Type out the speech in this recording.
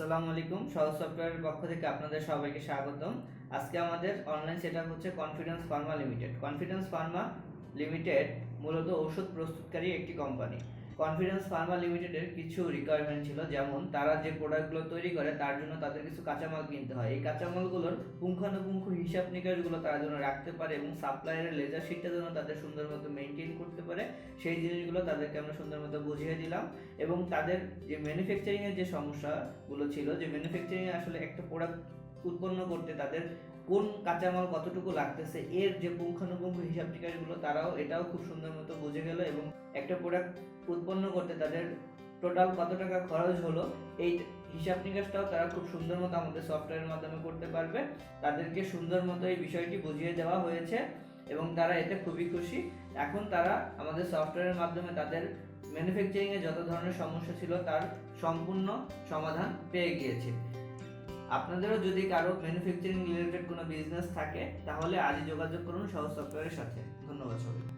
আসসালামু আলাইকুম। সহজ সফটওয়্যারের পক্ষ থেকে আপনাদের সবাইকে স্বাগতম। আজকে আমাদের অনলাইন সেটআপ হচ্ছে confidence pharma limited confidence pharma limited মূলত ওষুধ প্রস্তুতকারী একটি কোম্পানি কনফিডেন্স ফার্মা লিমিটেডের কিছু রিকোয়ারমেন্ট ছিল, যেমন তারা যে প্রোডাক্টগুলো তৈরি করে তার জন্য তাদের কিছু কাঁচামাল কিনতে হয়। এই কাঁচামালগুলোর পুঙ্খানুপুঙ্খ হিসাব নিকাশগুলো তারা যেন রাখতে পারে এবং সাপ্লায়ারের লেজার শিটটা যেন তাদের সুন্দর মতো মেনটেন করতে পারে, সেই জিনিসগুলো তাদেরকে আমরা সুন্দর মতো বুঝিয়ে দিলাম। এবং তাদের যে ম্যানুফ্যাকচারিং এর যে সমস্যাগুলো ছিল, যে ম্যানুফ্যাকচারিং আসলে একটা প্রোডাক্ট উৎপন্ন করতে তাদের কোন কাঁচামাল কতটুকু লাগতেছে, এর যে পুঙ্খানুপুঙ্খ হিসাব নিকাশগুলো তারাও এটাও খুব সুন্দর মতো বুঝে গেল এবং একটা প্রোডাক্ট উৎপন্ন করতে তাদের টোটাল কত টাকা খরচ হলো, এই হিসাব নিকাশটাও তারা খুব সুন্দর মতো আমাদের সফটওয়্যারের মাধ্যমে করতে পারবে। তাদেরকে সুন্দর মতো এই বিষয়টি বুঝিয়ে দেওয়া হয়েছে এবং তারা এতে খুবই খুশি। এখন তারা আমাদের সফটওয়্যারের মাধ্যমে তাদের ম্যানুফ্যাকচারিং এ যত ধরনের সমস্যা ছিল, তার সম্পূর্ণ সমাধান পেয়ে গিয়েছে। আপনাদেরও যদি কারও ম্যানুফ্যাকচারিং রিলেটেড কোনো বিজনেস থাকে, তাহলে আজই যোগাযোগ করুন সহজ সফটওয়্যারের সাথে। ধন্যবাদ সবাই